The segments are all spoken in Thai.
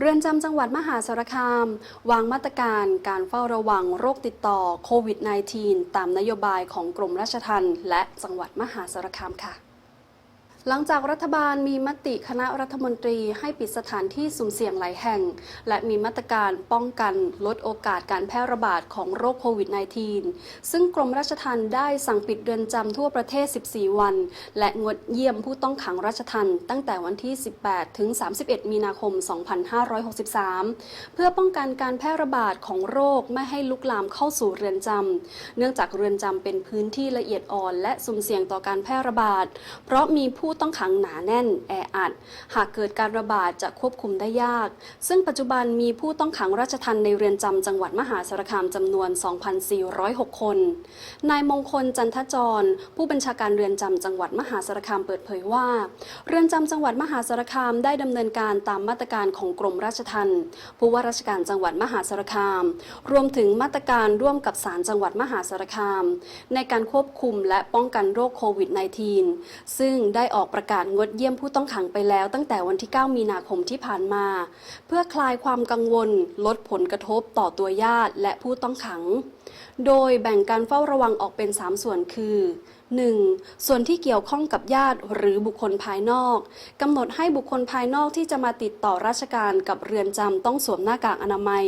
เรือนจำจังหวัดมหาสารคาม วางมาตรการการเฝ้าระวังโรคติดต่อโควิด -19 ตามนโยบายของกรมราชทัณฑ์และจังหวัดมหาสารคามค่ะ หลังจากรัฐบาลมีมติคณะรัฐมนตรีให้ปิดสถานที่สุ่มเสี่ยงหลายแห่ง และมีมาตรการป้องกันลดโอกาสการแพร่ระบาดของโรคโควิด -19 ซึ่งกรมราชทัณฑ์ได้สั่งปิดเรือนจำทั่วประเทศ 14 วัน และงดเยี่ยมผู้ต้องขังราชทัณฑ์ตั้งแต่วันที่ 18 ถึง 31 มีนาคม 2563 เพื่อป้องกันการแพร่ระบาดของโรคไม่ให้ลุกลามเข้าสู่เรือนจำเนื่องจากเรือนจำเป็นพื้นที่ละเอียดอ่อน และสุ่มเสี่ยงต่อการแพร่ระบาด เพราะมีผูู้้ต้องขังหนาแน่น แออัด หากเกิดการระบาดจะควบคุมได้ยาก ซึ่งปัจจุบันมีผู้ต้องขังราชทัณฑ์ในเรือนจำจังหวัดมหาสารคามจำนวน 2,406 คน นายมงคลจันทจร ผู้บัญชาการเรือนจำจังหวัดมหาสารคามเปิดเผยว่า เรือนจำจังหวัดมหาสารคามได้ดำเนินการตามมาตรการของกรมราชทัณฑ์ผู้ว่าราชการจังหวัดมหาสารคาม รวมถึงมาตรการร่วมกับศาลจังหวัดมหาสารคาม ในการควบคุมและป้องกันโรคโควิด -19 ซึ่งได้ออกออกประกาศงดเยี่ยมผู้ต้องขังไปแล้วตั้งแต่วันที่ 9 มีนาคมที่ผ่านมา เพื่อคลายความกังวล ลดผลกระทบต่อตัวญาติและผู้ต้องขัง โดยแบ่งการเฝ้าระวังออกเป็น 3 ส่วนคือ 1. ส่วนที่เกี่ยวข้องกับญาติหรือบุคคลภายนอกกำหนดให้บุคคลภายนอกที่จะมาติดต่อราชการกับเรือนจำต้องสวมหน้ากากอนามัย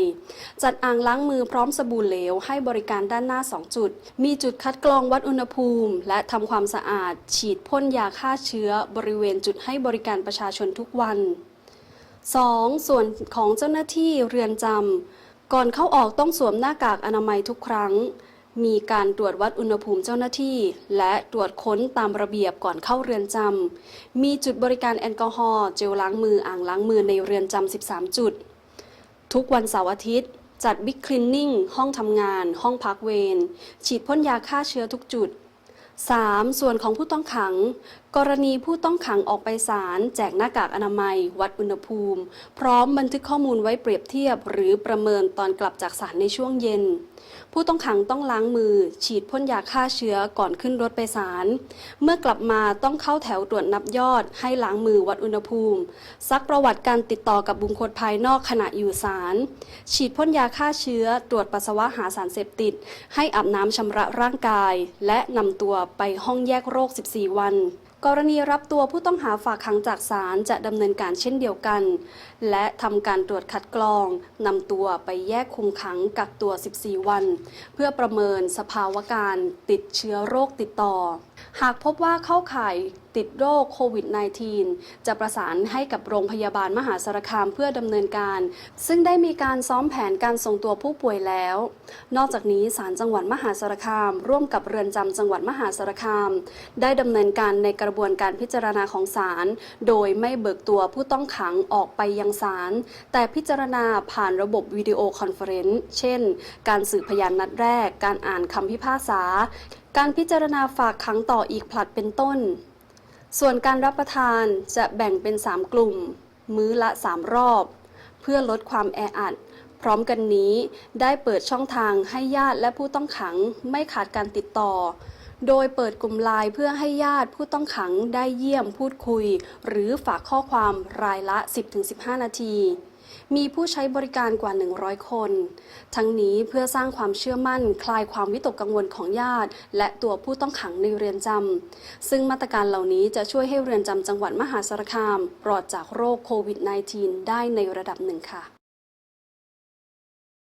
จัดอ่างล้างมือพร้อมสบู่เหลวให้บริการด้านหน้า 2 จุด มีจุดคัดกรองวัดอุณหภูมิ และทำความสะอาด ฉีดพ่นยาฆ่าเชื้อบริเวณจุดให้บริการประชาชนทุกวัน 2. ส่วนของเจ้าหน้าที่เรือนจำ ก่อนเข้าออกต้องสวมหน้ากากอนามัยทุกครั้ง มีการตรวจวัดอุณหภูมิเจ้าหน้าที่ และตรวจค้นตามระเบียบก่อนเข้าเรือนจำ มีจุดบริการแอลกอฮอล์เจลล้างมืออ่างล้างมือในเรือนจำ 13 จุด ทุกวันเสาร์อาทิตย์ จัดบิ๊กคลีนนิ่งห้องทำงาน ห้องพักเวรฉีดพ่นยาฆ่าเชื้อทุกจุด 3. ส่วนของผู้ต้องขัง กรณีผู้ต้องขังออกไปศาลแจกหน้ากากอนามัย วัดอุณหภูมิ พร้อมบันทึกข้อมูลไว้เปรียบเทียบ หรือประเมินตอนกลับจากศาลในช่วงเย็น ผู้ต้องขังต้องล้างมือ ฉีดพ่นยาฆ่าเชื้อก่อนขึ้นรถไปศาลเมื่อกลับมาต้องเข้าแถวตรวจนับยอด ให้ล้างมือวัดอุณหภูมิ ซักประวัติการติดต่อกับบุคคลภายนอกขณะอยู่ศาลฉีดพ่นยาฆ่าเชื้อ ตรวจปัสสาวะหาสารเสพติด ให้อาบน้ำชำระร่างกาย และนำตัวไปห้องแยกโรค 14 วัน กรณีรับตัวผู้ต้องหาฝากขังจากศาลจะดำเนินการเช่นเดียวกัน และทำการตรวจคัดกรองนำตัวไปแยกคุมขังกักตัว 14 วัน เพื่อประเมินสภาวะการติดเชื้อโรคติดต่อ หากพบว่าเข้าข่ายติดโรคโควิด -19 จะประสานให้กับโรงพยาบาลมหาสารคามเพื่อดำเนินการ ซึ่งได้มีการซ้อมแผนการส่งตัวผู้ป่วยแล้ว นอกจากนี้ศาลจังหวัดมหาสารคาม ร่วมกับเรือนจำจังหวัดมหาสารคาม ได้ดำเนินการในกระบวนการพิจารณาของศาลโดยไม่เบิกตัวผู้ต้องขังออกไปยังศาลแต่พิจารณาผ่านระบบวิดีโอคอนเฟอเรนซ์เช่น การสืบพยานนัดแรก การอ่านคำพิพากษาการพิจารณาฝากขังต่ออีกผลัดเป็นต้น ส่วนการรับประทานจะแบ่งเป็น 3 กลุ่ม มื้อละ 3 รอบ เพื่อลดความแออัด พร้อมกันนี้ได้เปิดช่องทางให้ญาติและผู้ต้องขังไม่ขาดการติดต่อ โดยเปิดกลุ่มไลน์เพื่อให้ญาติผู้ต้องขังได้เยี่ยมพูดคุย หรือฝากข้อความรายละ 10-15 นาที มีผู้ใช้บริการกว่า 100 คน ทั้งนี้เพื่อสร้างความเชื่อมั่น คลายความวิตกกังวลของญาติ และตัวผู้ต้องขังในเรือนจำซึ่งมาตรการเหล่านี้จะช่วยให้เรือนจำจังหวัดมหาสารคามปลอดจากโรคโควิด -19 ได้ในระดับหนึ่งค่ะ